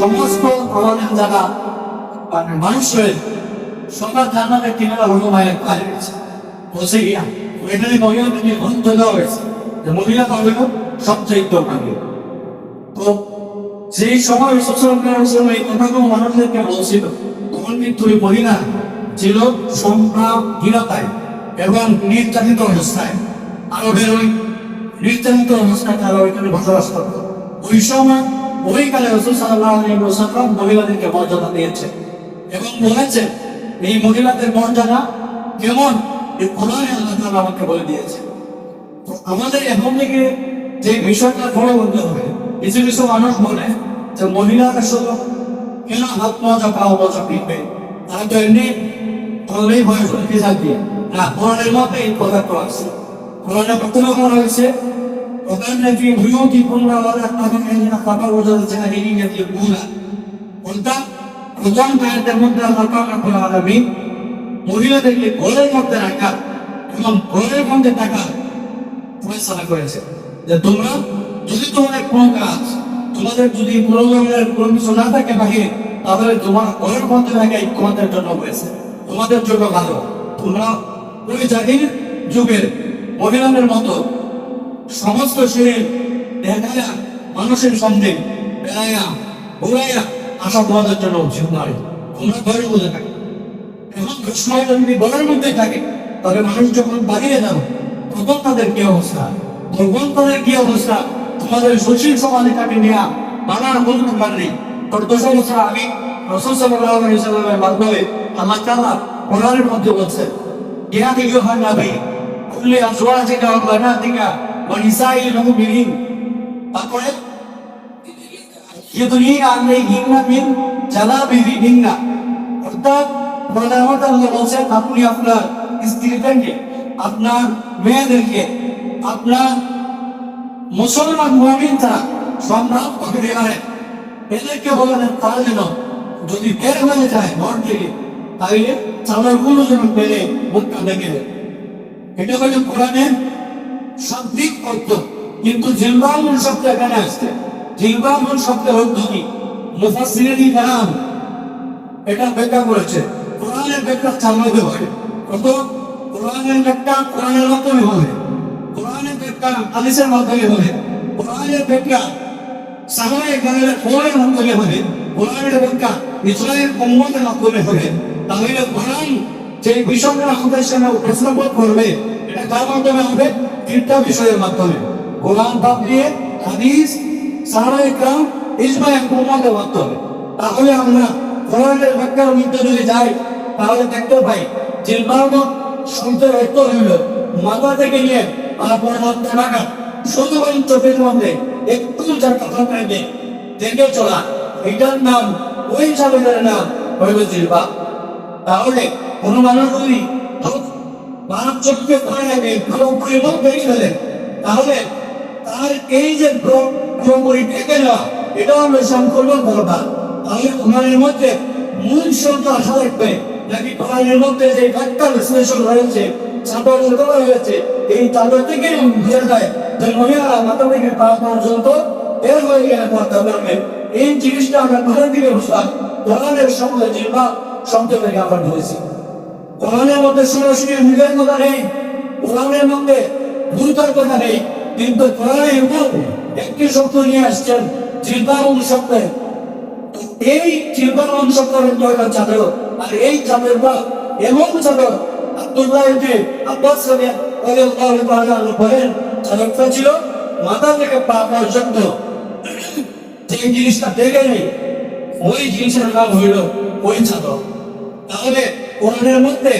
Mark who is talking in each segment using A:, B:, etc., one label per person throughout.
A: সমস্ত আমাদের যারা মানে মানুষের সবার হলো মায়ের কাজ হয়েছে বসে গিয়া এখানে মহিলাদেরকে বন্ধ দেওয়া হয়েছে মহিলা হলো সবচেয়ে দরকারি। তো সেই সময় সচরাচর সময় কথাগুলো মানুষদেরকে বলছিল, তখন কিন্তু ওই মহিলা ছিল সম্ভ্রামহীনতায় এবং নির্যাতিত অবস্থায়। আরও বেরোয় নির্যাতিত অবস্থায় তারা ওইখানে বসবাস করতো। ওই সময় ওই কালে রসুল সাল্লাহ আলী ওসাল্লাম মহিলাদেরকে মর্যাদা দিয়েছে এবং বলেছেন এই মহিলাদের মর্যাদা কেমন? এই কোরআনে আল্লাহ তাআলা আমাকে বলে দিয়েছে। আমাদের এখন থেকে যে বিষয়টা ফলো করতে হবে, কিছু কিছু মানুষ বলে যে মহিলারা শুধু কেন হাত মজা পাও মজা পিটবে, তারা তো এমনি তাহলেই করতে থাকবে না, কোরআনের মধ্যে এই কথা তো আছে। কোরআনে প্রথমে বলা হয়েছে وكان في بيوتكن ولا تبين خبر وجد الجاهلية الأولى قلت প্রথম আয়াতের মধ্যে আল্লাহ পাক রব্বুল আলামিন মহিলাদেরকে ঘরের মধ্যে রাখা এবং ঘরের মধ্যে থাকা ফয়সালা করেছে যে তোমরা যদি তোমাদের কোনো কাজ তোমাদের যদি কোনো ধরনের কোনো কিছু না থাকে বাহিরে তাহলে তোমার ঘরের মধ্যে থাকাই তোমাদের জন্য হয়েছে তোমাদের জন্য ভালো তোমরা ওই জাতির যুগের মহিলাদের মতো সমস্ত শরীর দেখায়া, মানুষের সঙ্গে বেড়াইয়া ঘুরাইয়া আসা তোমাদের জন্য উচিত নয় তোমরা ঘরের মধ্যে থাকো। এখন সময় যদি ঘরের মধ্যে থাকে, তবে মানুষ যখন তখন তাদের কি অবস্থা? তখন তাদের কি অবস্থা? তোমাদের সুশীল নেওয়া নেই। গত দশ বছর আমি মাধ্যমে আল্লাহ তাআলা কোরআনের মধ্যে বলছেন, ইয়া আইয়ুহান নবী, কুল্লি আজওয়াজিকা ওয়া বানাতিকা ওয়া নিসাইল মুমিনিন তারপরে ইউদনিনা আলাইহিন্না মিন জালাবিবিহিন্না অর্থাৎ প্রধানত আল্লাহ বলছেন, আপনি আপনার স্ত্রীদেরকে, আপনার মেয়েদেরকে, আপনার মুসলমান মুমিন তারা সম্রাট করে দেবেন এদেরকে বলেন, তারা যেন যদি বের হয়ে যায় ঘর থেকে, তাহলে চালারগুলো যেন পেরে মুখটা দেখে দেয়। এটা হলো কোরআনের শাব্দিক অর্থ কিন্তু জিলবাবুল শব্দ এখানে আসছে। জিলবাবুল শব্দের অর্থ কি? মুফাসসিরিন কালাম, এটা ব্যাখ্যা করেছে। কোরআনের ব্যাখ্যা চালাতে হবে কত কোরআনের ব্যাখ্যা কোরআনের মাধ্যমে হবে। কোরআনের ব্যাখ্যা হাদিসের মাধ্যমে হবে। কোরআনের ব্যাখ্যা সাহাবায়ে কেরামের কোরআনের মাধ্যমে হবে। কোরআনের ব্যাখ্যা ইসরায়েল উম্মতের মাধ্যমে হবে। তাহলে কোরআন যে বিষয়টা আমাদের সামনে উপস্থাপন করবে, এটা কার মাধ্যমে হবে? তিনটা বিষয়ের মাধ্যমে। কোরআন বাদ দিয়ে হাদিস সাহাবায়ে কেরাম ইজমা উম্মতের মাধ্যমে তাহলে আমরা কোরআনের ব্যাখ্যার যদি যাই, তাহলে দেখতে পাই অর্থ হইল থেকে নিয়ে শুধুমাত্র চোখের মধ্যে একটু যার কথা দেখে চলা, এটার নাম, ওই সাবেদের নাম হইল জিলবাব তাহলে কোনো মানুষ যদি বাপ চোখকে মুখ বেরিয়ে তাহলে তার এই যে পুরোপুরি ঢেকে নেওয়া এটা হলো সংকলন কথা তাহলে মধ্যে মূল শব্দ নাকি মধ্যে যে ব্যাখ্যা বিশ্লেষণ হয়েছে চাদর করা হয়েছে, এই চাদর থেকে বুঝে যায় যে মহিলারা মাথা থেকে পা পর্যন্ত বের হয়ে গেলে পারবে এই জিনিসটা আমরা কোরআন থেকে বুঝলাম কোরআনের জিলবা শব্দ থেকে আমরা ধরেছি কোরআনের মধ্যে সরাসরি মুখের কথা নেই, কোরআনের মধ্যে গুরুতর কথা নেই, কিন্তু কোরআনে এমন একটি শব্দ নিয়ে আসছেন জিলবাউল শব্দে। এই জিলবাউল শব্দের একটা চাদর, আর এই চাদর বা এমন চাদর আব্দুল্লাহ ইবনে আব্বাস রাদিয়াল্লাহু বলেন, চাদরটা ছিল মাথা থেকে পা পর্যন্ত। যে জিনিসটা দেখে নেই, ওই জিনিসের নাম হইল ওই চাদর। তাহলে কোরআনের মধ্যে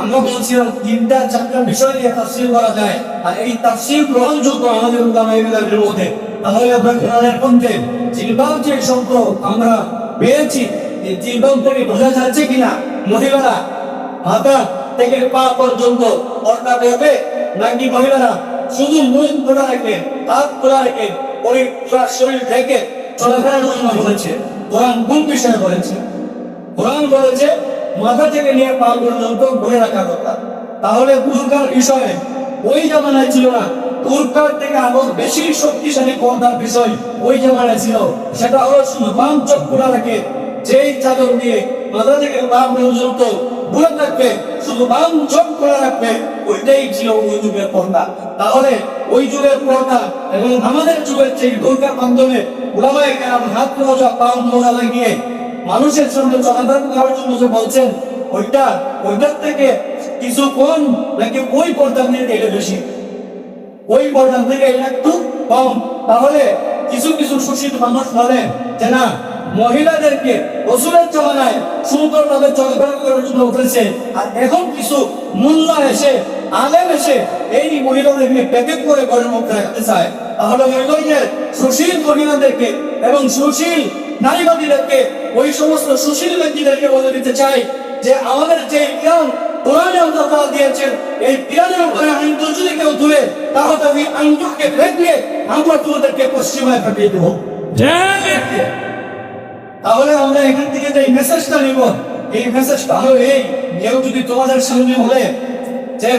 A: আমরা বলছিলাম, তিনটা চারটা বিষয় নিয়ে তাফসীর করা যায়। আর এই তাফসীর গ্রহণযোগ্য আমাদের উলামায়ে মধ্যে। তাহলে আমরা কোরআনের মধ্যে জিলবাব যে শব্দ আমরা পেয়েছি, এই জিলবাব থেকে বোঝা যাচ্ছে কিনা? মহিলারা মাথা থেকে পা পর্যন্ত পর্দা দেবে নাকি মহিলারা শুধু মুখ খোলা রেখে, হাত খোলা রেখে ওই শরীর থেকে চলাফেরার জন্য বলেছে? কোরআন কোন বিষয়ে বলেছে? কোরআন বলেছে মাথা থেকে নিয়ে পা পর্যন্ত ঘুরে রাখা কথা তাহলে বুঝকার বিষয়ে ওই জামানায় ছিল না। তুর্কার থেকে আরও বেশি শক্তিশালী পর্দার বিষয় ওই জামানায় ছিল। সেটা হলো বাম চক্কুরা রাখে যেই চাদর দিয়ে মাথা থেকে বাম পর্যন্ত বুড়ে থাকবে, শুধু বাম চোখ করে রাখবে, ওইটাই ছিল ওই যুগের পর্দা। তাহলে ওই যুগের পর্দা এবং আমাদের যুগের সেই দুর্গার মাধ্যমে ওলামায় কেরাম হাত মোজা পাও মোজা লাগিয়ে মানুষের সঙ্গে চলাফেরা করার জন্য যে বলছেন, ওইটা, ওইটার থেকে কিছু কম নাকি ওই পর্দা নিয়ে এটা বেশি? ওই পর্দা থেকে এটা একটু কম। তাহলে কিছু কিছু সুশীল মানুষ বলে যে না, মহিলাদেরকে অসুরের জমানায় সুন্দরভাবে চলাফেরা করার জন্য উঠেছে। আর এখন কিছু মূল্য এসে, আলেম এসে এই মহিলাদেরকে প্যাকেট করে ঘরের মধ্যে রাখতে চায়। তাহলে সুশীল মহিলাদেরকে এবং সুশীল নারীবাদীদেরকে, ওই সমস্ত সুশীল ব্যক্তিদেরকে বলে দিতে চাই যে আমাদের যে জ্ঞান তাহলে আমরা এখান থেকে যে মেসেজটা নিব, এই কেউ যদি তোমাদের সামনে বলে যে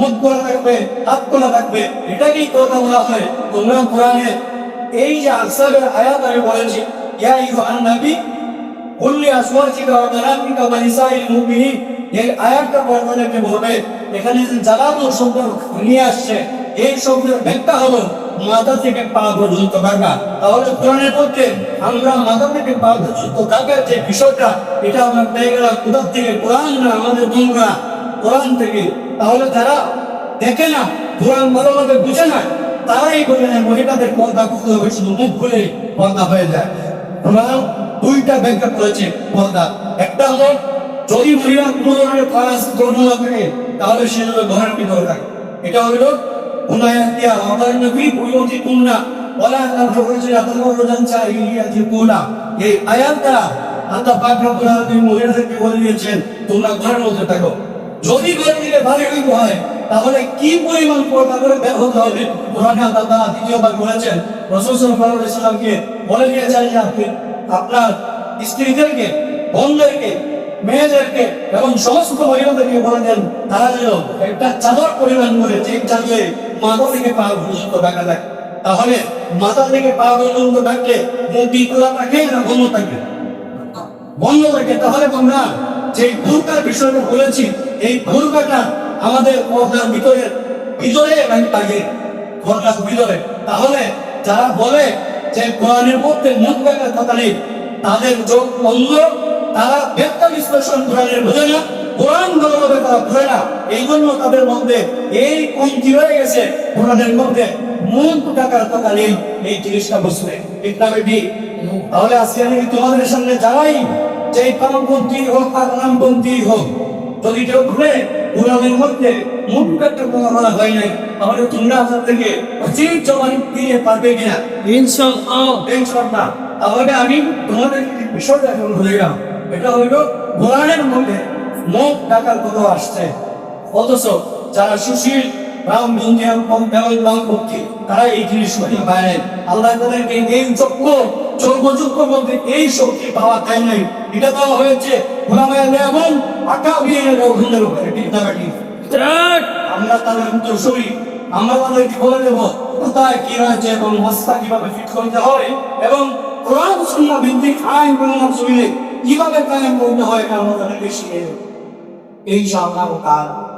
A: মুখ থাকবে, হাত করা থাকবে, এটাকেই কথা বলা হয়, তোমরা কোরআনে এই যে আসাবের আয়াত আমি বলেছি, ইয়া ইউহান নবী কুল্লি আসওয়াজিকা ওয়া মালাইকা ওয়া নিসাইল মুমিনিন। এই আয়াতটা পড়তে বলবে এখানে যে জালালু শব্দ নিয়ে আসছে, এই শব্দের ব্যাখ্যা হলো মাথা থেকে পা পর্যন্ত কাকা তাহলে কোরআনের পক্ষে আমরা মাথা থেকে পা পর্যন্ত কাকার যে বিষয়টা, এটা আমরা পেয়ে গেলাম কোথার থেকে? কোরআন না আমাদের বন্ধুরা? কোরআন থেকে। তাহলে যারা দেখে না, কোরআন ভালোভাবে বুঝে না। তারাই বলে না মহিলাদের পর্দা করতে হবে শুধু মুখ খুলে পর্দা হয়ে যায় দুইটা ব্যাখ্যা করেছে পর্দা একটা হলো যদি মহিলা কোনো ধরনের কাজ গ্রহণ না করে তাহলে সে যেন ঘরের ভিতরে থাকে এটা হলো উনায়াতিয়া আমার নবী তাখরুজান জাহিলিয়াতি কুলা এই আয়াতটা আল্লাহ পাক রব্বুল আলামিন মহিলাদেরকে বলে দিয়েছেন তোমরা ঘরের মধ্যে থাকো যদি দিকে ভারী হইতে হয় তাহলে কি পরিমাণ পর্দা করে হবে? কোরআনে আল্লাহ তাআলা দ্বিতীয়বার বলেছেন, রাসূল সাল্লাল্লাহু আলাইহি সাল্লামকে বলে দিয়েছেন যে আপনি আপনার স্ত্রীদেরকে মেয়েদেরকে এবং সমস্ত বলে দেন, তারা যেন একটা চাদর পরিমাণ করে মাথা থেকে পা পর্যন্ত দেখা যায় তাহলে মাথা থেকে পা পর্যন্ত থাকলে মুখ খোলা থাকে, না বন্ধ থাকে? বন্ধ থাকে। তাহলে আমরা যে ভুলকার বিষয়টা বলেছি, এই ভুলকাটা আমাদের পর্দার ভিতরে ভিতরে এবং থাকে পর্দার ভিতরে। তাহলে যারা বলে যে কোরআনের মধ্যে মুখ দেখার কথা নেই, তাদের চোখ বন্ধ তারা ব্যাখ্যা বিশ্লেষণ কোরআনের বোঝে না, কোরআন ভালোভাবে তারা বোঝে না। এই জন্য তাদের মধ্যে এই কমতি হয়ে গেছে, কোরআনের মধ্যে মুখ টাকার কথা নেই এই জিনিসটা ঠিক না বেটি তাহলে আজকে আমি তোমাদের সামনে যারাই যে পালনপন্থী হোক আর নামপন্থী হোক, যদি কেউ ঘুরে কোরআনের মধ্যে মুখ একটা বলা হয় নাই। তাহলে তোমরা আপনার থেকে অচির জবান দিয়ে পারবে কিনা?
B: ইনশাআল্লাহ।
A: না তাহলে আমি তোমাদের বিষয়টা এখন ভুলে গেলাম। এটা হইল কোরআনের মধ্যে মুখ ডাকার কথা আসছে। অথচ যারা সুশীল রাম এবং বামপন্থী তারা এই জিনিস পারেন আল্লাহ তাদেরকে এই চক্র মধ্যে এই শক্তি পাওয়া যায় নাই। এটা দেওয়া হয়েছে গোলামায় এবং আকা বিয়ে উপরে ঠিক না ঠিক
B: ঠিক
A: আমরা তাদের উত্তর আমরা তাদেরকে বলে দেব কোথায় কি রয়েছে এবং মস্তা কীভাবে ফিট করতে হয় এবং কোরআন সুন্নাহ ভিত্তিক আইন প্রণয়ন কীভাবে কায়েম করতে হয় আমরা তাদেরকে দেব ইনশাআল্লাহ তাআলা